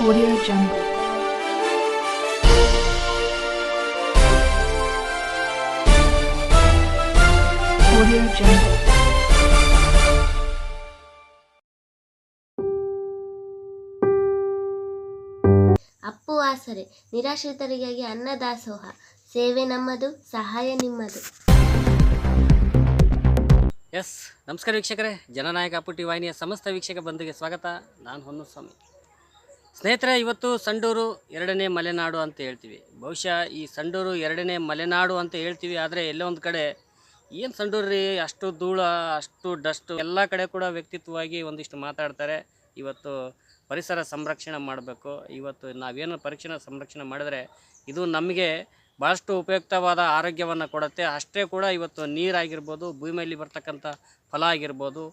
Audio Jungle. Audio Jungle. Appu ಆಸರೆ ನಿರಾಶ್ರಿತರಿಗಾಗಿ ಅನ್ನದಾಸೋಹ ಸೇವೆ ನಮ್ಮದು ಸಹಾಯ ನಿಮ್ಮದು. ಎಸ್ ನಮಸ್ಕಾರ ವೀಕ್ಷಕರೇ. ಜನನಾಯಕ ಪುಟ್ಟಿ ವಾಹಿನಿಯ ಸಮಸ್ತ ವೀಕ್ಷಕ ಬಂಧುಗೆ ಸ್ವಾಗತ. ನಾನು ಹೊನ್ನಸ್ವಾಮಿ ಸ್ನೇಹಿತರೆ, ಇವತ್ತು ಸಂಡೂರು ಎರಡನೇ ಮಲೆನಾಡು ಅಂತ ಹೇಳ್ತೀವಿ. ಬಹುಶಃ ಈ ಸಂಡೂರು ಎರಡನೇ ಮಲೆನಾಡು ಅಂತ ಹೇಳ್ತೀವಿ, ಆದರೆ ಎಲ್ಲೋ ಒಂದು ಕಡೆ ಏನು ಸಂಡೂರು ರೀ? ಅಷ್ಟು ಧೂಳ, ಅಷ್ಟು ಡಸ್ಟು, ಎಲ್ಲ ಕಡೆ ಕೂಡ ವ್ಯಕ್ತಿತ್ವವಾಗಿ ಒಂದಿಷ್ಟು ಮಾತಾಡ್ತಾರೆ. ಇವತ್ತು ಪರಿಸರ ಸಂರಕ್ಷಣೆ ಮಾಡಬೇಕು. ಇವತ್ತು ನಾವೇನು ಪರಿಸರ ಸಂರಕ್ಷಣೆ ಮಾಡಿದ್ರೆ ಇದು ನಮಗೆ ಭಾಳಷ್ಟು ಉಪಯುಕ್ತವಾದ ಆರೋಗ್ಯವನ್ನು ಕೊಡುತ್ತೆ. ಅಷ್ಟೇ ಕೂಡ ಇವತ್ತು ನೀರಾಗಿರ್ಬೋದು, ಭೂಮಿಯಲ್ಲಿ ಬರ್ತಕ್ಕಂಥ ಫಲ ಆಗಿರ್ಬೋದು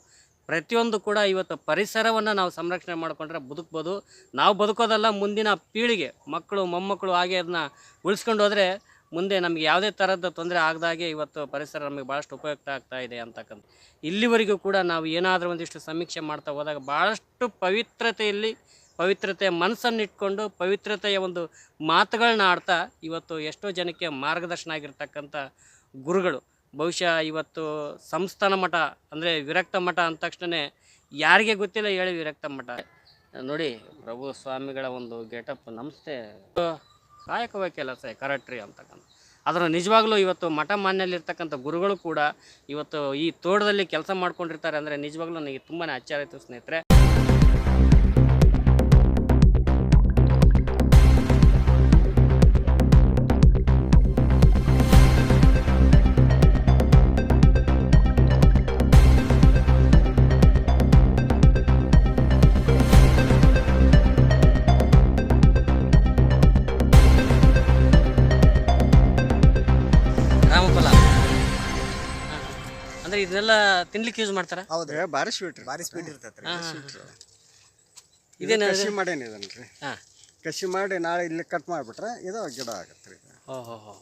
ಪ್ರತಿಯೊಂದು ಕೂಡ ಇವತ್ತು ಪರಿಸರವನ್ನು ನಾವು ಸಂರಕ್ಷಣೆ ಮಾಡಿಕೊಂಡ್ರೆ ಬದುಕ್ಬೋದು. ನಾವು ಬದುಕೋದಲ್ಲ, ಮುಂದಿನ ಪೀಳಿಗೆ, ಮಕ್ಕಳು, ಮೊಮ್ಮಕ್ಕಳು ಹಾಗೆ ಅದನ್ನ ಉಳಿಸ್ಕೊಂಡು ಹೋದರೆ ಮುಂದೆ ನಮಗೆ ಯಾವುದೇ ಥರದ ತೊಂದರೆ ಆಗದಾಗೆ ಇವತ್ತು ಪರಿಸರ ನಮಗೆ ಭಾಳಷ್ಟು ಉಪಯುಕ್ತ ಆಗ್ತಾ ಇದೆ ಅಂತಕ್ಕಂಥ. ಇಲ್ಲಿವರೆಗೂ ಕೂಡ ನಾವು ಏನಾದರೂ ಒಂದಿಷ್ಟು ಸಮೀಕ್ಷೆ ಮಾಡ್ತಾ ಹೋದಾಗ ಭಾಳಷ್ಟು ಪವಿತ್ರತೆಯಲ್ಲಿ, ಪವಿತ್ರತೆಯ ಮನಸ್ಸನ್ನು ಇಟ್ಕೊಂಡು, ಪವಿತ್ರತೆಯ ಒಂದು ಮಾತುಗಳನ್ನ ಆಡ್ತಾ ಇವತ್ತು ಎಷ್ಟೋ ಜನಕ್ಕೆ ಮಾರ್ಗದರ್ಶನ ಆಗಿರ್ತಕ್ಕಂಥ ಗುರುಗಳು. ಬಹುಶಃ ಇವತ್ತು ಸಂಸ್ಥಾನ ಮಠ, ಅಂದರೆ ವಿರಕ್ತ ಮಠ ಅಂದ ತಕ್ಷಣ ಯಾರಿಗೆ ಗೊತ್ತಿಲ್ಲ ಹೇಳಿ ವಿರಕ್ತ ಮಠ. ನೋಡಿ, ಪ್ರಭು ಸ್ವಾಮಿಗಳ ಒಂದು ಗೆಟಪ್ ನಮಸ್ತೆ. ಕಾಯಕವೇ ಕೆಲಸ ಕರೆಕ್ಟ್ರಿ ಅಂತಕ್ಕಂಥ. ಅದರ ನಿಜವಾಗ್ಲೂ ಇವತ್ತು ಮಠ ಮಾನ್ಯಲ್ಲಿರ್ತಕ್ಕಂಥ ಗುರುಗಳು ಕೂಡ ಇವತ್ತು ಈ ತೋಟದಲ್ಲಿ ಕೆಲಸ ಮಾಡ್ಕೊಂಡಿರ್ತಾರೆ ಅಂದರೆ ನಿಜವಾಗ್ಲೂ ನನಗೆ ತುಂಬಾ ಆಶ್ಚರ್ಯ ಆಯಿತು ಸ್ನೇಹಿತರೆ. ಇದನ್ನೆಲ್ಲ ತಿನ್ಲಿಕ್ಕೆ ಯೂಸ್ ಮಾಡ್ತಾರ? ಹೌದ್ರಿ ಭಾರಿ ಸ್ವೀಟ್ ರೀ ಭಾರಿ ಸ್ವೀಟ್ ಇರ್ತೈತ್ರಿ. ಇದೇನು ಕಸಿ ಮಾಡೇನಿ ಇದನ್ನ ರೀ. ಹಾಂ. ಕಸಿ ಮಾಡಿ ನಾಳೆ ಇಲ್ಲಿ ಕಟ್ ಮಾಡಿಬಿಟ್ರೆ ಇದು ಗಿಡ ಆಗತ್ತೆ ರೀ ಇದು. ಓ ಹೋ ಹೋ.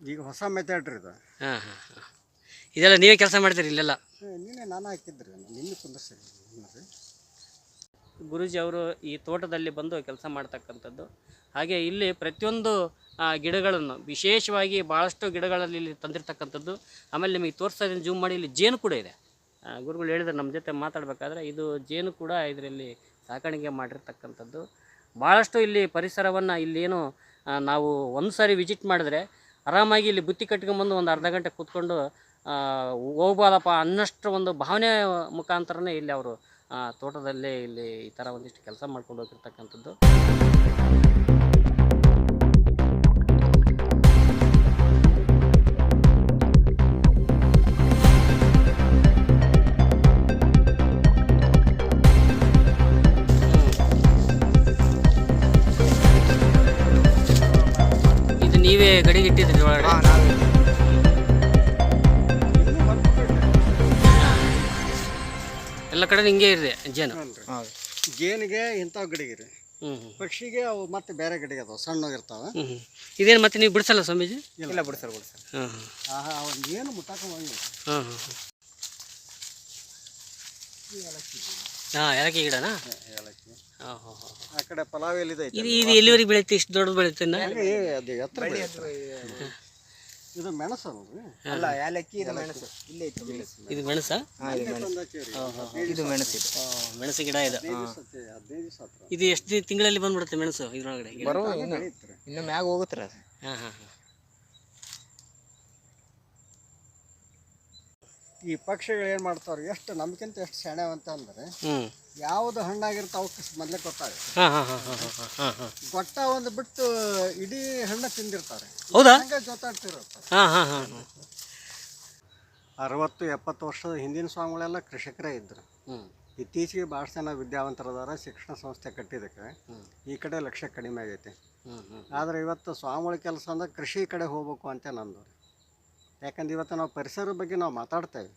ಈಗ ಹೊಸ ಮೆಥಡ್ ರೀ ಇದು. ಹಾಂ ಹಾಂ ಹಾಂ. ಇದೆಲ್ಲ ನೀವೇ ಕೆಲಸ ಮಾಡ್ತೀರಿ ಇಲ್ಲೆಲ್ಲ? ನೀನೇ ನಾನು ಹಾಕಿದ್ರಿ ನಿನ್ನೆ ಕುಂದರ್ಸಿ ರೀ ಗುರೂಜಿ ಅವರು ಈ ತೋಟದಲ್ಲಿ ಬಂದು ಕೆಲಸ ಮಾಡ್ತಕ್ಕಂಥದ್ದು. ಹಾಗೆ ಇಲ್ಲಿ ಪ್ರತಿಯೊಂದು ಗಿಡಗಳನ್ನು, ವಿಶೇಷವಾಗಿ ಭಾಳಷ್ಟು ಗಿಡಗಳಲ್ಲಿ ಇಲ್ಲಿ ತಂದಿರ್ತಕ್ಕಂಥದ್ದು. ಆಮೇಲೆ ನಿಮಗೆ ತೋರಿಸ್ತಾ ಜೂಮ್ ಮಾಡಿ, ಇಲ್ಲಿ ಜೇನು ಕೂಡ ಇದೆ. ಗುರುಗಳು ಹೇಳಿದ್ರೆ ನಮ್ಮ ಜೊತೆ ಮಾತಾಡಬೇಕಾದ್ರೆ ಇದು ಜೇನು ಕೂಡ ಇದರಲ್ಲಿ ಸಾಕಾಣಿಕೆ ಮಾಡಿರ್ತಕ್ಕಂಥದ್ದು. ಭಾಳಷ್ಟು ಇಲ್ಲಿ ಪರಿಸರವನ್ನು ಇಲ್ಲೇನು ನಾವು ಒಂದು ಸಾರಿ ವಿಸಿಟ್ ಮಾಡಿದ್ರೆ ಆರಾಮಾಗಿ ಇಲ್ಲಿ ಬುತ್ತಿ ಕಟ್ಕೊಂಬಂದು ಒಂದು ಅರ್ಧ ಗಂಟೆ ಕೂತ್ಕೊಂಡು ಹೋಗ್ಬೋದಪ್ಪ ಅನ್ನಷ್ಟು ಒಂದು ಭಾವನೆ ಮುಖಾಂತರನೇ ಇಲ್ಲಿ ಅವರು ತೋಟದಲ್ಲೇ ಇಲ್ಲಿ ಈ ಥರ ಒಂದಿಷ್ಟು ಕೆಲಸ ಮಾಡ್ಕೊಂಡು ಹೋಗಿರ್ತಕ್ಕಂಥದ್ದು. ನೀವೇ ಗಡಿಗೆ ಇಟ್ಟಿದ್ರಿ ಒಳಗಡೆ ಎಲ್ಲ ಕಡೆ ಹಿಂಗೆ ಇದೆ ಜೇನು. ಜೇನಿಗೆ ಇಂಥವು ಗಿಡಿಗೆ ರೀ ಹ್ಞೂ ಹ್ಞೂ ಪಕ್ಷಿಗೆ ಅವು ಮತ್ತೆ ಬೇರೆ ಗಿಡಗೆ ಅದಾವ ಸಣ್ಣ ಹೋಗಿರ್ತಾವ ಹ್ಞೂ ಇದೇನು ಮತ್ತೆ ನೀವು ಬಿಡಿಸಲ್ಲ ಸ್ವಾಮೀಜಿ? ಇಲ್ಲ ಬಿಡಿಸಲ್ಲ ಬಿಡ್ಸರ್ ಹಾಂ ಹಾಂ ಆಹಾ ಏನು ಮುಟ್ಟಾಕ ಹೋಗಿಲ್ಲ. ಹಾಂ ಹಾಂ ಹಾಂ ಏಲಕ್ಕಿ ಗಿಡನಾ? ಏಲಕ್ಕಿ. ಹಾಂ ಹಾಂ ಹಾಂ ಆ ಕಡೆ ಪಲಾವ್ ಎಲ್ಲಿದೆ ಇದು ಇದು ಎಲ್ಲಿವರೆಗೆ ಬೆಳೀತಿ ಇಷ್ಟು ದೊಡ್ಡದು ಬೆಳೀತಿ ಇನ್ನ? ಹಾಗೆ ಅದು ಎತ್ತರ ಬೆಳೆಯುತ್ತೆ. ಇದು ಮೆಣಸು ಅಲ್ರಿ? ಅಲ್ಲ ಏಲಕ್ಕಿ ಇದು ಮೆಣಸು. ಇಲ್ಲೇ ಇತ್ತು ಇದು ಮೆಣಸ. ಹಾ ಇದು ಮೆಣಸು. ಇದು ಮೆಣಸು ಗಿಡ ಇದು. ಇದು ಎಷ್ಟು ತಿಂಗಳಲ್ಲಿ ಬಂದ್ಬಿಡುತ್ತೆ ಮೆಣಸು ಇದ್ರೊಳಗಡೆ? ಬರೋ ಇನ್ನು ಮ್ಯಾಗ ಹೋಗುತ್ತರ ಹಾಂ ಹಾಂ ಈ ಪಕ್ಷಿಗಳು ಏನು ಮಾಡ್ತಾವ್ರಿ? ಎಷ್ಟು ನಮ್ಗಿಂತ ಎಷ್ಟು ಸೆಣವಂತ ಅಂತ ಅಂದ್ರೆ ಹ್ಞೂ ಯಾವ್ದು ಹಣ್ಣಾಗಿರ್ತಾವ ಅವಕ್ಕೆ ಮೊದಲೇ ಗೊತ್ತಾಗ ಹಾಂ ಹಾಂ ಹಾಂ ಹಾಂ ಹಾಂ ಹಾಂ ಹಾಂ ಗೊಟ್ಟ ಒಂದು ಬಿಟ್ಟು ಇಡೀ ಹಣ್ಣು ತಿಂದಿರ್ತಾರೆ. ಹೌದಾ? ಅರವತ್ತು ಎಪ್ಪತ್ತು ವರ್ಷದ ಹಿಂದಿನ ಸ್ವಾಮಿಗಳೆಲ್ಲ ಕೃಷಿಕರೇ ಇದ್ರು. ಇತ್ತೀಚೆಗೆ ಭಾಳ ಜನ ವಿದ್ಯಾವಂತರದಾರ ಶಿಕ್ಷಣ ಸಂಸ್ಥೆ ಕಟ್ಟಿದಕ್ಕೆ ಈ ಕಡೆ ಲಕ್ಷ್ಯ ಕಡಿಮೆ ಆಗೈತೆ. ಆದರೆ ಇವತ್ತು ಸ್ವಾಮಿಗಳ ಕೆಲಸ ಅಂದ್ರೆ ಕೃಷಿ ಕಡೆ ಹೋಗ್ಬೇಕು ಅಂತ ನಂದು ಯಾಕಂದ್ರೆ ಇವತ್ತು ನಾವು ಪರಿಸರದ ಬಗ್ಗೆ ನಾವು ಮಾತಾಡ್ತೇವೆ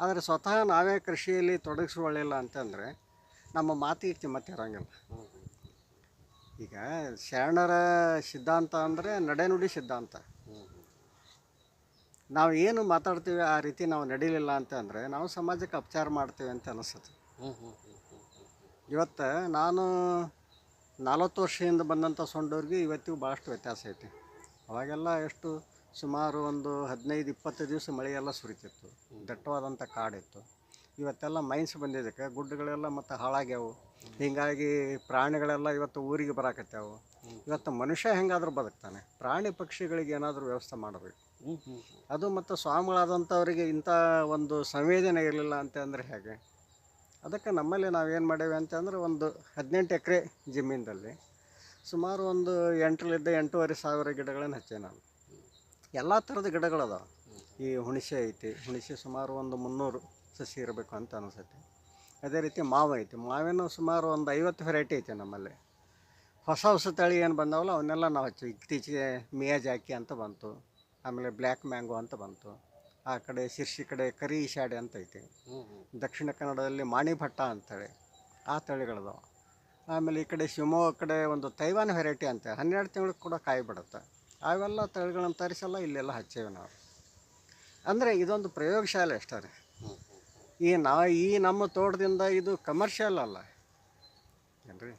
ಆದರೆ ಸ್ವತಃ ನಾವೇ ಕೃಷಿಯಲ್ಲಿ ತೊಡಗಿಸ್ಕೊಳ್ಳಿಲ್ಲ ಅಂತಂದರೆ ನಮ್ಮ ಮಾತಿಗೆ ಮತ್ತೆ ಇರೋಂಗಿಲ್ಲ ಈಗ ಶರಣರ ಸಿದ್ಧಾಂತ ಅಂದರೆ ನಡೆನುಡಿ ಸಿದ್ಧಾಂತ. ನಾವು ಏನು ಮಾತಾಡ್ತೀವಿ ಆ ರೀತಿ ನಾವು ನಡೀಲಿಲ್ಲ ಅಂತಂದರೆ ನಾವು ಸಮಾಜಕ್ಕೆ ಅಪಚಾರ ಮಾಡ್ತೀವಿ ಅಂತ ಅನಿಸುತ್ತೆ. ಇವತ್ತು ನಾನು ನಲವತ್ತು ವರ್ಷದಿಂದ ಬಂದಂಥ ಸೊಂಡವ್ರಿಗೆ ಇವತ್ತಿಗೂ ಭಾಳಷ್ಟು ವ್ಯತ್ಯಾಸ ಐತಿ. ಅವಾಗೆಲ್ಲ ಎಷ್ಟು ಸುಮಾರು ಒಂದು ಹದಿನೈದು ಇಪ್ಪತ್ತು ದಿವಸ ಮಳೆಯೆಲ್ಲ ಸುರಿತಿತ್ತು. ದಟ್ಟವಾದಂಥ ಕಾಡಿತ್ತು. ಇವತ್ತೆಲ್ಲ ಮೈನ್ಸ್ ಬಂದಿದ್ದಕ್ಕೆ ಗುಡ್ಡಗಳೆಲ್ಲ ಮತ್ತು ಹಾಳಾಗ್ಯಾವು. ಹೀಗಾಗಿ ಪ್ರಾಣಿಗಳೆಲ್ಲ ಇವತ್ತು ಊರಿಗೆ ಬರಾಕತ್ಯಾವು ಇವತ್ತು ಮನುಷ್ಯ ಹೆಂಗಾದರೂ ಬದುಕ್ತಾನೆ. ಪ್ರಾಣಿ ಪಕ್ಷಿಗಳಿಗೆ ಏನಾದರೂ ವ್ಯವಸ್ಥೆ ಮಾಡಬೇಕು. ಅದು ಮತ್ತು ಸ್ವಾಮಿಗಳಾದಂಥವರಿಗೆ ಇಂಥ ಒಂದು ಸಂವೇದನೆ ಇರಲಿಲ್ಲ ಅಂತ ಅಂದರೆ ಹೇಗೆ? ಅದಕ್ಕೆ ನಮ್ಮಲ್ಲಿ ನಾವೇನು ಮಾಡೇವೆ ಅಂತಂದ್ರೆ ಒಂದು ಹದಿನೆಂಟು ಎಕರೆ ಜಮೀನಲ್ಲಿ ಸುಮಾರು ಒಂದು ಎಂಟರಿಂದ ಎಂಟೂವರೆ ಸಾವಿರ ಗಿಡಗಳನ್ನು ಹಚ್ಚೆ ನಾನು. ಎಲ್ಲ ಥರದ ಗಿಡಗಳದಾವೆ. ಈ ಹುಣಸೆ ಐತಿ. ಹುಣಸೆ ಸುಮಾರು ಒಂದು ಮುನ್ನೂರು. ಸಸಿ ಇರಬೇಕು ಅಂತ ಅನಿಸುತ್ತೆ. ಅದೇ ರೀತಿ ಮಾವು ಐತಿ. ಮಾವಿನ ಸುಮಾರು ಒಂದು ಐವತ್ತು ವೆರೈಟಿ ಐತೆ ನಮ್ಮಲ್ಲಿ. ಹೊಸ ಹೊಸ ತಳಿ ಏನು ಬಂದವಲ್ಲ ಅವನ್ನೆಲ್ಲ ನಾವು ಹಚ್ಚಿ ಇತ್ತೀಚೆಗೆ ಮಿಯಾಜಾಕಿ ಅಂತ ಬಂತು. ಆಮೇಲೆ ಬ್ಲ್ಯಾಕ್ ಮ್ಯಾಂಗೋ ಅಂತ ಬಂತು. ಆ ಕಡೆ ಶಿರ್ಸಿ ಕಡೆ ಕರಿ ಈಶಾಡೆ ಅಂತ ಐತಿ. ದಕ್ಷಿಣ ಕನ್ನಡದಲ್ಲಿ ಮಾಣಿಭಟ್ಟ ಅಂತೇಳಿ. ಆ ತಳಿಗಳದು ಆಮೇಲೆ ಈ ಕಡೆ ಶಿವಮೊಗ್ಗ ಕಡೆ ಒಂದು ತೈವಾನ್ ವೆರೈಟಿ ಅಂತ. ಹನ್ನೆರಡು ತಿಂಗಳಿಗೆ ಕೂಡ ಕಾಯಿ ಬಿಡುತ್ತೆ ಅವೆಲ್ಲ ತಳಿಗಳನ್ನು ತರಿಸಲ್ಲ ಇಲ್ಲೆಲ್ಲ ಹಚ್ಚೇವೆ ನಾವು. ಅಂದರೆ ಇದೊಂದು ಪ್ರಯೋಗಶಾಲೆ ಅಷ್ಟೇ ರೀ. ಈ ನಾ ಈ ನಮ್ಮ ತೋಟದಿಂದ ಇದು ಕಮರ್ಷಿಯಲ್ ಅಲ್ಲ. ಏನ್ರಿ?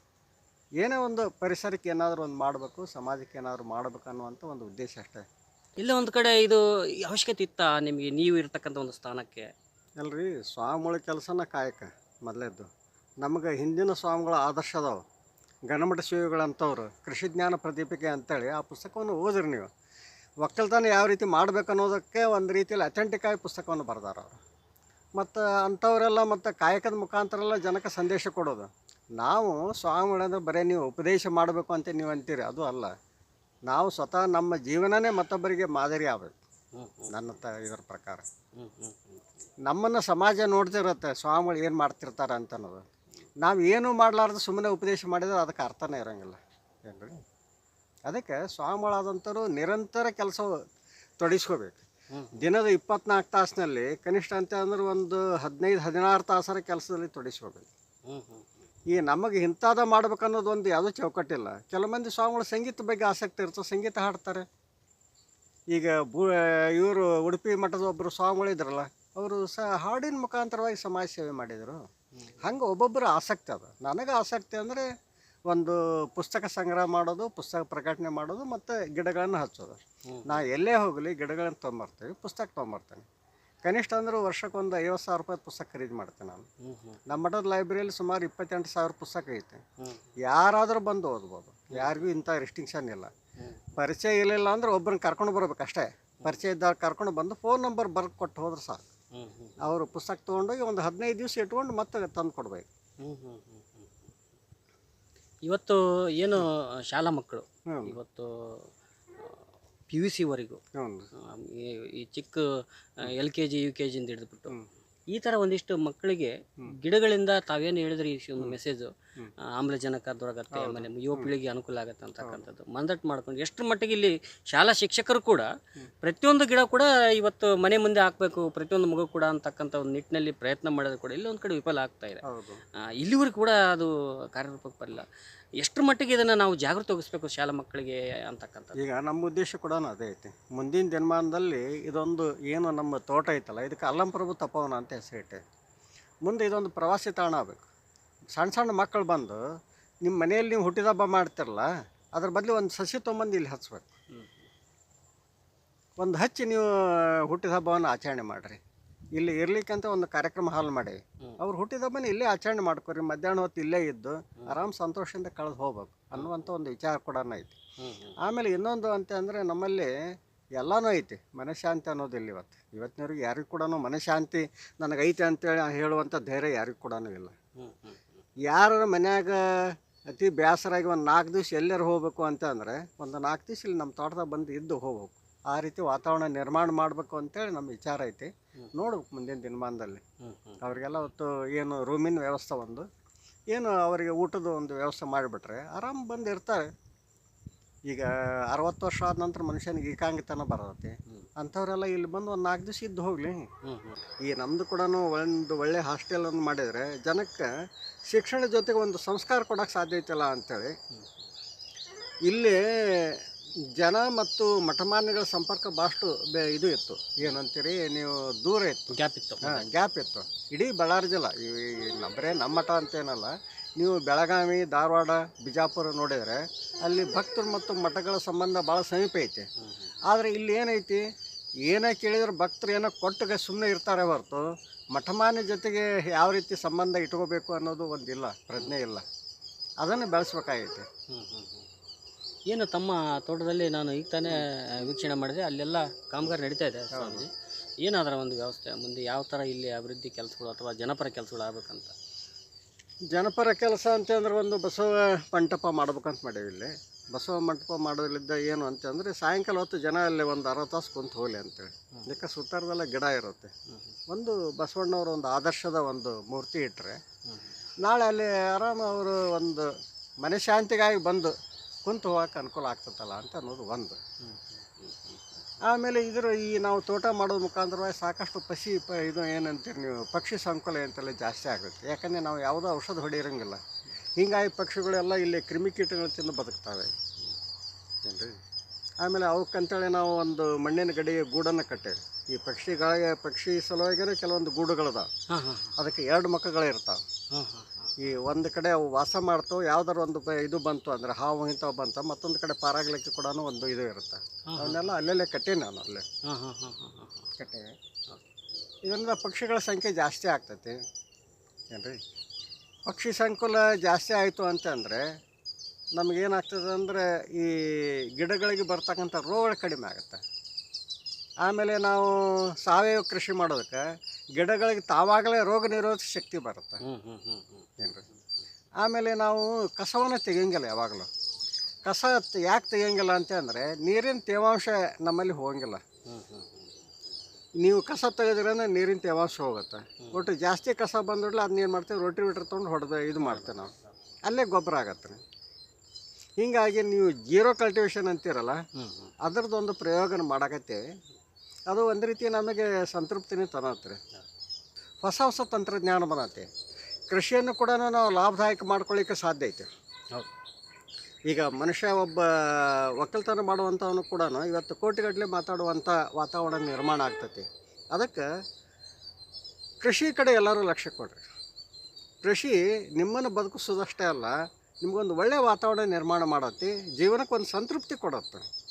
ಏನೇ ಒಂದು ಪರಿಸರಕ್ಕೆ ಏನಾದರೂ ಒಂದು ಮಾಡಬೇಕು ಸಮಾಜಕ್ಕೆ ಏನಾದರೂ ಮಾಡಬೇಕು ಅನ್ನುವಂಥ ಒಂದು ಉದ್ದೇಶ ಅಷ್ಟೇ. ಇಲ್ಲ ಒಂದು ಕಡೆ ಇದು ಅವಶ್ಯಕತೆ ಇತ್ತಾ ನಿಮಗೆ ನೀವು ಇರ್ತಕ್ಕಂಥ ಒಂದು ಸ್ಥಾನಕ್ಕೆ? ಅಲ್ರಿ ಸ್ವಾಮಿಗಳ ಕೆಲಸನ ಕಾಯಕ ಮೊದಲೇದ್ದು. ನಮಗೆ ಹಿಂದಿನ ಸ್ವಾಮಿಗಳ ಆದರ್ಶ ಅದಾವೆ. ಗಣಮಠ ಸೇವೆಗಳಂಥವ್ರು ಕೃಷಿ ಜ್ಞಾನ ಪ್ರದೀಪಿಕೆ ಅಂತೇಳಿ ಆ ಪುಸ್ತಕವನ್ನು ಓದಿರಿ ನೀವು. ಒಕ್ಕಲ್ತನ ಯಾವ ರೀತಿ ಮಾಡ್ಬೇಕು ಅನ್ನೋದಕ್ಕೆ ಒಂದು ರೀತಿಯಲ್ಲಿ ಅಥೆಂಟಿಕ್ ಆಗಿ ಪುಸ್ತಕವನ್ನು ಬರ್ದಾರ ಅವರು. ಮತ್ತು ಅಂಥವರೆಲ್ಲ ಮತ್ತು ಕಾಯಕದ ಮುಖಾಂತರ ಎಲ್ಲ ಜನಕ್ಕೆ ಸಂದೇಶ ಕೊಡೋದು. ನಾವು ಸ್ವಾಮಿಗಳಂದ್ರೆ ಬರೀ ನೀವು ಉಪದೇಶ ಮಾಡಬೇಕು ಅಂತ ನೀವು ಅಂತೀರಿ, ಅದು ಅಲ್ಲ. ನಾವು ಸ್ವತಃ ನಮ್ಮ ಜೀವನನೇ ಮತ್ತೊಬ್ಬರಿಗೆ ಮಾದರಿ ಆಗಬೇಕು. ನನ್ನ ತ ಇದರ ಪ್ರಕಾರ. ನಮ್ಮನ್ನು ಸಮಾಜ ನೋಡ್ತಿರುತ್ತೆ ಸ್ವಾಮಿಗಳು ಏನು ಮಾಡ್ತಿರ್ತಾರೆ ಅಂತ ಅನ್ನೋದು ನಾವು ಏನೂ ಮಾಡಲಾರ್ದು ಸುಮ್ಮನೆ ಉಪದೇಶ ಮಾಡಿದ್ರೆ ಅದಕ್ಕೆ ಅರ್ಥನೇ ಇರೋಂಗಿಲ್ಲ. ಏನ್ರಿ? ಅದಕ್ಕೆ ಸ್ವಾಮಿಗಳಾದಂಥವ್ರು ನಿರಂತರ ಕೆಲಸ ತೊಡಗಿಸ್ಕೋಬೇಕು. ಹ್ಮ್. ದಿನದ ಇಪ್ಪತ್ನಾಲ್ಕು ತಾಸಿನಲ್ಲಿ ಕನಿಷ್ಠ ಅಂತ ಅಂದ್ರೆ ಒಂದು ಹದಿನೈದು ಹದಿನಾರು ತಾಸರ ಕೆಲಸದಲ್ಲಿ ತೊಡಗಿಸ್ಕೋಬೇಕು ಈ ನಮಗೆ ಇಂಥದ ಮಾಡ್ಬೇಕನ್ನೋದು ಒಂದು ಯಾವುದೂ ಚೌಕಟ್ಟಿಲ್ಲ. ಕೆಲವು ಮಂದಿ ಸ್ವಾಮಿಗಳು ಸಂಗೀತ ಬಗ್ಗೆ ಆಸಕ್ತಿ ಇರ್ತದೆ ಸಂಗೀತ ಹಾಡ್ತಾರೆ. ಈಗ ಬೂ ಇವರು ಉಡುಪಿ ಮಠದ ಒಬ್ಬರು ಸ್ವಾಮಿಗಳು ಇದ್ರಲ್ಲ ಅವರು ಸ ಹಾಡಿನ ಮುಖಾಂತರವಾಗಿ ಸಮಾಜ ಸೇವೆ ಮಾಡಿದರು. ಹಂಗೆ ಒಬ್ಬೊಬ್ಬರ ಆಸಕ್ತಿ ಅದ. ನನಗೆ ಆಸಕ್ತಿ ಅಂದರೆ ಒಂದು ಪುಸ್ತಕ ಸಂಗ್ರಹ ಮಾಡೋದು ಪುಸ್ತಕ ಪ್ರಕಟಣೆ ಮಾಡೋದು ಮತ್ತು ಗಿಡಗಳನ್ನು ಹಚ್ಚೋದು. ನಾ ಎಲ್ಲೇ ಹೋಗಲಿ ಗಿಡಗಳನ್ನು ತೊಗೊಂಬರ್ತೀವಿ ಪುಸ್ತಕ ತೊಗೊಂಬರ್ತೇನೆ. ಕನಿಷ್ಠ ಅಂದ್ರೆ ವರ್ಷಕ್ಕೆ ಒಂದು ಐವತ್ತು ಸಾವಿರ ರೂಪಾಯಿ ಪುಸ್ತಕ ಖರೀದಿ ಮಾಡ್ತೇನೆ ನಾನು. ನಮ್ಮ ಮಠದ ಲೈಬ್ರರಿಯಲ್ಲಿ ಸುಮಾರು ಇಪ್ಪತ್ತೆಂಟು ಸಾವಿರ ಪುಸ್ತಕ ಐತೆ. ಯಾರಾದರೂ ಬಂದು ಓದ್ಬೋದು. ಯಾರಿಗೂ ಇಂಥ ರೆಸ್ಟ್ರಿಕ್ಷನ್ ಇಲ್ಲ. ಪರಿಚಯ ಇರಲಿಲ್ಲ ಅಂದ್ರೆ ಒಬ್ಬರನ್ನ ಕರ್ಕೊಂಡು ಬರ್ಬೇಕು ಅಷ್ಟೇ. ಪರಿಚಯ ಇದ್ದವ್ರು ಕರ್ಕೊಂಡು ಬಂದು ಫೋನ್ ನಂಬರ್ ಬರ್ದು ಕೊಟ್ಟು ಹೋದ್ರೆ ಸಾಕು. ಅವರು ಪುಸ್ತಕ ತೊಗೊಂಡೋಗಿ ಒಂದು ಹದಿನೈದು ದಿವಸ ಇಟ್ಕೊಂಡು ಮತ್ತೆ ತಂದು ಕೊಡ್ಬೇಕು. ಇವತ್ತು ಏನು ಶಾಲಾ ಮಕ್ಕಳು ಇವತ್ತು ಪಿ ಯು ಸಿವರೆಗೂ ಈ ಚಿಕ್ಕ L K G U K ಜಿಯಿಂದ ಹಿಡಿದ್ಬಿಟ್ಟು. ಈ ಥರ ಒಂದಿಷ್ಟು ಮಕ್ಕಳಿಗೆ ಗಿಡಗಳಿಂದ ತಾವೇನು ಹೇಳಿದ್ರಿ ಈ ಒಂದು ಮೆಸೇಜು ಆಮ್ಲಜನಕ ದೊರಕತ್ತೆ ಆಮೇಲೆ ಯುವ ಪೀಳಿಗೆ ಅನುಕೂಲ ಆಗತ್ತೆ ಅಂತಕ್ಕಂಥದ್ದು. ಮಂದಟ್ ಮಾಡ್ಕೊಂಡು ಎಷ್ಟರ ಮಟ್ಟಿಗೆ ಇಲ್ಲಿ ಶಾಲಾ ಶಿಕ್ಷಕರು ಕೂಡ ಪ್ರತಿಯೊಂದು ಗಿಡ ಕೂಡ ಇವತ್ತು ಮನೆ ಮುಂದೆ ಹಾಕಬೇಕು ಪ್ರತಿಯೊಂದು ಮಗು ಕೂಡ ಅಂತಕ್ಕಂಥ ಒಂದು ನಿಟ್ಟಿನಲ್ಲಿ ಪ್ರಯತ್ನ ಮಾಡೋದು ಕೂಡ ಇಲ್ಲೊಂದು ಕಡೆ ವಿಫಲ ಆಗ್ತಾ ಇದೆ. ಇಲ್ಲಿವರೆಗೂ ಕೂಡ ಅದು ಕಾರ್ಯರೂಪಕ್ಕೆ ಬರಲಿಲ್ಲ. ಎಷ್ಟರ ಮಟ್ಟಿಗೆ ಇದನ್ನು ನಾವು ಜಾಗೃತಗೊಳಿಸ್ಬೇಕು ಶಾಲಾ ಮಕ್ಕಳಿಗೆ ಅಂತಕ್ಕಂಥದ್ದು? ಈಗ ನಮ್ಮ ಉದ್ದೇಶ ಕೂಡ ಅದೇ ಐತಿ. ಮುಂದಿನ ದಿನಮಾನದಲ್ಲಿ ಇದೊಂದು ಏನು ನಮ್ಮ ತೋಟ ಐತಲ್ಲ ಇದಕ್ಕೆ ಅಲ್ಲಂಪ್ರಭು ತಪವನ ಅಂತ ಹೆಸರಿಟ್ಟೆ. ಮುಂದೆ ಇದೊಂದು ಪ್ರವಾಸಿ ತಾಣ ಆಗಬೇಕು. ಸಣ್ಣ ಸಣ್ಣ ಮಕ್ಕಳು ಬಂದು ನಿಮ್ಮ ಮನೆಯಲ್ಲಿ ನೀವು ಹುಟ್ಟಿದ ಹಬ್ಬ ಮಾಡ್ತಿರಲ್ಲ, ಅದ್ರ ಬದಲು ಒಂದು ಸಸಿ ತೊಗೊಂಬಂದು ಇಲ್ಲಿ ಹಚ್ಬೇಕು. ಒಂದು ಹಚ್ಚಿ ನೀವು ಹುಟ್ಟಿದ ಹಬ್ಬವನ್ನು ಆಚರಣೆ ಮಾಡಿರಿ. ಇಲ್ಲಿ ಇರ್ಲಿಕ್ಕಂತ ಒಂದು ಕಾರ್ಯಕ್ರಮ ಹಾಲ್ ಮಾಡಿ. ಅವ್ರು ಹುಟ್ಟಿದ ಹಬ್ಬನ ಇಲ್ಲೇ ಆಚರಣೆ ಮಾಡ್ಕೊರಿ, ಮಧ್ಯಾಹ್ನ ಹೊತ್ತು ಇಲ್ಲೇ ಇದ್ದು ಆರಾಮ್ ಸಂತೋಷದಿಂದ ಕಳೆದು ಹೋಗ್ಬೇಕು ಅನ್ನುವಂಥ ಒಂದು ವಿಚಾರ ಕೂಡ ಐತಿ. ಆಮೇಲೆ ಇನ್ನೊಂದು ಅಂತ ನಮ್ಮಲ್ಲಿ ಎಲ್ಲನೂ ಐತಿ, ಮನಃಶಾಂತಿ ಅನ್ನೋದಿಲ್ಲ ಇವತ್ತು. ಇವತ್ತಿನವ್ರಿಗೆ ಯಾರಿಗೂ ಕೂಡ ಮನಃಶಾಂತಿ ನನಗೆ ಐತೆ ಅಂತೇಳಿ ಹೇಳುವಂಥ ಧೈರ್ಯ ಯಾರಿಗೂ ಕೂಡ ಇಲ್ಲ. ಯಾರ ಮನ್ಯಾಗ ಅತಿ ಬೇಸರಾಗಿ ಒಂದು ನಾಲ್ಕು ದಿವ್ಸ ಎಲ್ಲರೂ ಹೋಗ್ಬೇಕು ಅಂತ ಅಂದರೆ ಒಂದು ನಾಲ್ಕು ದಿವ್ಸ ಇಲ್ಲಿ ನಮ್ಮ ತೋಟದಾಗ ಬಂದು ಇದ್ದು ಹೋಗ್ಬೇಕು. ಆ ರೀತಿ ವಾತಾವರಣ ನಿರ್ಮಾಣ ಮಾಡಬೇಕು ಅಂತೇಳಿ ನಮ್ಮ ವಿಚಾರ ಐತಿ. ನೋಡ್ಬೇಕು ಮುಂದಿನ ದಿನಮಾನದಲ್ಲಿ. ಅವರಿಗೆಲ್ಲ ಹೊತ್ತು ಏನು ರೂಮಿನ ವ್ಯವಸ್ಥೆ ಒಂದು ಏನು ಅವರಿಗೆ ಊಟದ ಒಂದು ವ್ಯವಸ್ಥೆ ಮಾಡಿಬಿಟ್ರೆ ಆರಾಮ್ ಬಂದು ಇರ್ತಾರೆ ಈಗ ಅರವತ್ತು ವರ್ಷ ಆದ ನಂತರ ಮನುಷ್ಯನಿಗೆ ಏಕಾಂಗಿತನ ಬರತ್ತೆ. ಅಂಥವರೆಲ್ಲ ಇಲ್ಲಿ ಬಂದು ಒಂದು ನಾಲ್ಕು ದಿವಸ ಇದ್ದು ಹೋಗಲಿ. ಈ ನಮ್ಮದು ಕೂಡ ಒಂದು ಒಳ್ಳೆ ಹಾಸ್ಟೆಲನ್ನು ಮಾಡಿದರೆ ಜನಕ್ಕೆ ಶಿಕ್ಷಣ ಜೊತೆಗೆ ಒಂದು ಸಂಸ್ಕಾರ ಕೊಡೋಕೆ ಸಾಧ್ಯ ಐತಲ್ಲ ಅಂಥೇಳಿ ಇಲ್ಲಿ ಜನ ಮತ್ತು ಮಠಮಾನ್ಯಗಳ ಸಂಪರ್ಕ ಭಾಷ್ಟು ಬೆ ಇದು ಇತ್ತು. ಏನಂತೀರಿ? ನೀವು ದೂರ ಇತ್ತು. ಗ್ಯಾಪ್ ಇತ್ತು. ಹಾಂ ಗ್ಯಾಪ್ ಇತ್ತು. ಇಡೀ ಬಳ್ಳಾರಿ ಜಿಲ್ಲಾ. ಈ ಬರೇ ನಮ್ಮ ಮಠ ಅಂತೇನಲ್ಲ. ನೀವು ಬೆಳಗಾವಿ, ಧಾರವಾಡ, ಬಿಜಾಪುರ ನೋಡಿದರೆ ಅಲ್ಲಿ ಭಕ್ತರು ಮತ್ತು ಮಠಗಳ ಸಂಬಂಧ ಭಾಳ ಸಮೀಪ ಐತೆ. ಆದರೆ ಇಲ್ಲಿ ಏನೈತಿ? ಏನೇ ಕೇಳಿದ್ರೆ ಭಕ್ತರು ಏನೋ ಕೊಟ್ಟಿಗೆ ಸುಮ್ಮನೆ ಇರ್ತಾರೆ ಹೊರತು ಮಠಮಾನ್ಯ ಜೊತೆಗೆ ಯಾವ ರೀತಿ ಸಂಬಂಧ ಇಟ್ಕೋಬೇಕು ಅನ್ನೋದು ಒಂದಿಲ್ಲ, ಪ್ರಜ್ಞೆ ಇಲ್ಲ. ಅದನ್ನು ಬೆಳೆಸ್ಬೇಕಾಗೈತೆ. ಏನು ತಮ್ಮ ತೋಟದಲ್ಲಿ ನಾನು ಈಗ ತಾನೇ ವೀಕ್ಷಣೆ ಮಾಡಿದೆ, ಅಲ್ಲೆಲ್ಲ ಕಾಮಗಾರಿ ನಡೀತಾ ಇದೆ ಏನಾದರ ಒಂದು ವ್ಯವಸ್ಥೆ, ಮುಂದೆ ಯಾವ ಥರ ಇಲ್ಲಿ ಅಭಿವೃದ್ಧಿ ಕೆಲಸಗಳು ಅಥವಾ ಜನಪರ ಕೆಲಸಗಳು ಆಗ್ಬೇಕಂತ? ಜನಪರ ಕೆಲಸ ಅಂತಂದ್ರೆ ಒಂದು ಬಸವ ಮಂಟಪ ಮಾಡ್ಬೇಕಂತ ಮಾಡೀವಿ ಇಲ್ಲಿ. ಬಸವ ಮಂಟಪ ಮಾಡೋದ್ರಿಂದ ಏನು ಅಂತಂದರೆ ಸಾಯಂಕಾಲ ಹೊತ್ತು ಜನ ಅಲ್ಲಿ ಒಂದು ಅರ್ಧ ತಾಸು ಕುಂತು ಹೋಗಲಿ ಅಂತೇಳಿ ಯಾಕೆ ಸುತ್ತಾರದೆಲ್ಲ ಗಿಡ ಇರುತ್ತೆ. ಒಂದು ಬಸವಣ್ಣವ್ರ ಒಂದು ಆದರ್ಶದ ಒಂದು ಮೂರ್ತಿ ಇಟ್ಟರೆ ನಾಳೆ ಅಲ್ಲಿ ಆರಾಮ ಅವರು ಒಂದು ಮನೆ ಶಾಂತಿಗಾಗಿ ಬಂದು ಕುಂತು ಹೋಗಕ್ಕೆ ಅನುಕೂಲ ಆಗ್ತದಲ್ಲ ಅಂತ ಅನ್ನೋದು ಒಂದು. ಆಮೇಲೆ ಇದ್ರ ಈ ನಾವು ತೋಟ ಮಾಡೋದ್ರ ಮುಖಾಂತರವಾಗಿ ಸಾಕಷ್ಟು ಪಸಿ ಪ ಇದು ಏನಂತೀರಿ ನೀವು ಪಕ್ಷಿ ಸಂಕುಲ ಅಂತೆಲ್ಲ ಜಾಸ್ತಿ ಆಗುತ್ತೆ. ಯಾಕಂದರೆ ನಾವು ಯಾವುದೋ ಔಷಧ ಹೊಡಿರಂಗಿಲ್ಲ ಹೀಗಾಗಿ ಪಕ್ಷಿಗಳೆಲ್ಲ ಇಲ್ಲಿ ಕ್ರಿಮಿಕೀಟಗಳು ತಿಂದು ಬದುಕ್ತವೆ. ಏನ್ರಿ? ಆಮೇಲೆ ಅವಕ್ಕಂತೇಳಿ ನಾವು ಒಂದು ಮಣ್ಣಿನ ಗಡಿಗೆ ಗೂಡನ್ನು ಕಟ್ಟೇವೆ. ಈ ಪಕ್ಷಿಗಳಿಗೆ ಪಕ್ಷಿ ಸಲುವಾಗಿಯೇ ಕೆಲವೊಂದು ಗೂಡುಗಳದಾವೆ. ಅದಕ್ಕೆ ಎರಡು ಮಕ್ಕಗಳು ಇರ್ತಾವೆ. ಈ ಒಂದು ಕಡೆ ಅವು ವಾಸ ಮಾಡ್ತಾವೆ ಯಾವ್ದಾರು ಒಂದು ಇದು ಬಂತು ಅಂದ್ರೆ ಹಾವು ಇಂಥವು ಬಂತ ಮತ್ತೊಂದು ಕಡೆ ಪಾರಾಗ್ಲಿಕ್ಕೆ ಕೂಡ ಒಂದು ಇದು ಇರುತ್ತೆ. ಅವನ್ನೆಲ್ಲ ಅಲ್ಲಲ್ಲೇ ಕಟ್ಟೀನಿ ನಾನು ಅಲ್ಲೇ. ಕಟ್ಟೆ ಹಾಂ ಹಾಂ ಹಾಂ ಹಾಂ ಇದರಿಂದ ಪಕ್ಷಿಗಳ ಸಂಖ್ಯೆ ಜಾಸ್ತಿ ಆಗ್ತೈತಿ. ಏನ್ರಿ? ಪಕ್ಷಿ ಸಂಕುಲ ಜಾಸ್ತಿ ಆಯಿತು ಅಂತಂದರೆ ನಮಗೇನಾಗ್ತದೆ ಅಂದರೆ ಈ ಗಿಡಗಳಿಗೆ ಬರ್ತಕ್ಕಂಥ ರೋಗಗಳು ಕಡಿಮೆ ಆಗುತ್ತೆ. ಆಮೇಲೆ ನಾವು ಸಾವಯವ ಕೃಷಿ ಮಾಡೋದಕ್ಕೆ ಗಿಡಗಳಿಗೆ ತಾವಾಗಲೇ ರೋಗ ನಿರೋಧಕ ಶಕ್ತಿ ಬರುತ್ತೆ. ಏನ್ರಿ? ಆಮೇಲೆ ನಾವು ಕಸವನ್ನು ತೆಗಿಯಂಗಿಲ್ಲ ಯಾವಾಗಲೂ. ಕಸ ಯಾಕೆ ತೆಗಿಯಂಗಿಲ್ಲ ಅಂತಂದರೆ ನೀರಿನ ತೇವಾಂಶ ನಮ್ಮಲ್ಲಿ ಹೋಗಂಗಿಲ್ಲ. ನೀವು ಕಸ ತೆಗೆದ್ರೆ ನೀರಿನ ತೇವಾಂಶ ಹೋಗುತ್ತೆ. ಒಟ್ಟು ಜಾಸ್ತಿ ಕಸ ಬಂದ್ಬಿಟ್ಲೆ ಅದನ್ನ ಏನು ಮಾಡ್ತೀವಿ? ರೋಟಿ ಬಿಟ್ರೆ ತೊಗೊಂಡು ಹೊಡೆದು ಇದು ಮಾಡ್ತೇವೆ ನಾವು. ಅಲ್ಲೇ ಗೊಬ್ಬರ ಆಗತ್ತೆ ಹೀಗಾಗಿ ನೀವು ಜೀರೋ ಕಲ್ಟಿವೇಶನ್ ಅಂತೀರಲ್ಲ ಅದರದ್ದೊಂದು ಪ್ರಯೋಗನ ಮಾಡಕತ್ತೇವೆ. ಅದು ಒಂದು ರೀತಿ ನಮಗೆ ಸಂತೃಪ್ತಿನೇ ತರತ್ರಿ ಹೊಸ ಹೊಸ ತಂತ್ರಜ್ಞಾನ ಬಂದೈತಿ ಕೃಷಿಯನ್ನು ಕೂಡ ನಾವು ಲಾಭದಾಯಕ ಮಾಡ್ಕೊಳ್ಳಿಕ್ಕೆ ಸಾಧ್ಯ ಐತೆ. ಹೌದು. ಈಗ ಮನುಷ್ಯ ಒಬ್ಬ ಒಕ್ಕಲ್ತನ ಮಾಡುವಂಥವನು ಕೂಡ ಇವತ್ತು ಕೋಟಿಗಟ್ಟಲೆ ಮಾತಾಡುವಂಥ ವಾತಾವರಣ ನಿರ್ಮಾಣ ಆಗ್ತೈತಿ. ಅದಕ್ಕೆ ಕೃಷಿ ಕಡೆ ಎಲ್ಲರೂ ಲಕ್ಷ್ಯ ಕೊಡ್ರಿ. ಕೃಷಿ ನಿಮ್ಮನ್ನು ಬದುಕಿಸೋದಷ್ಟೇ ಅಲ್ಲ ನಿಮಗೊಂದು ಒಳ್ಳೆಯ ವಾತಾವರಣ ನಿರ್ಮಾಣ ಮಾಡತ್ತೆ ಜೀವನಕ್ಕೆ ಒಂದು ಸಂತೃಪ್ತಿ ಕೊಡುತ್ತೆ.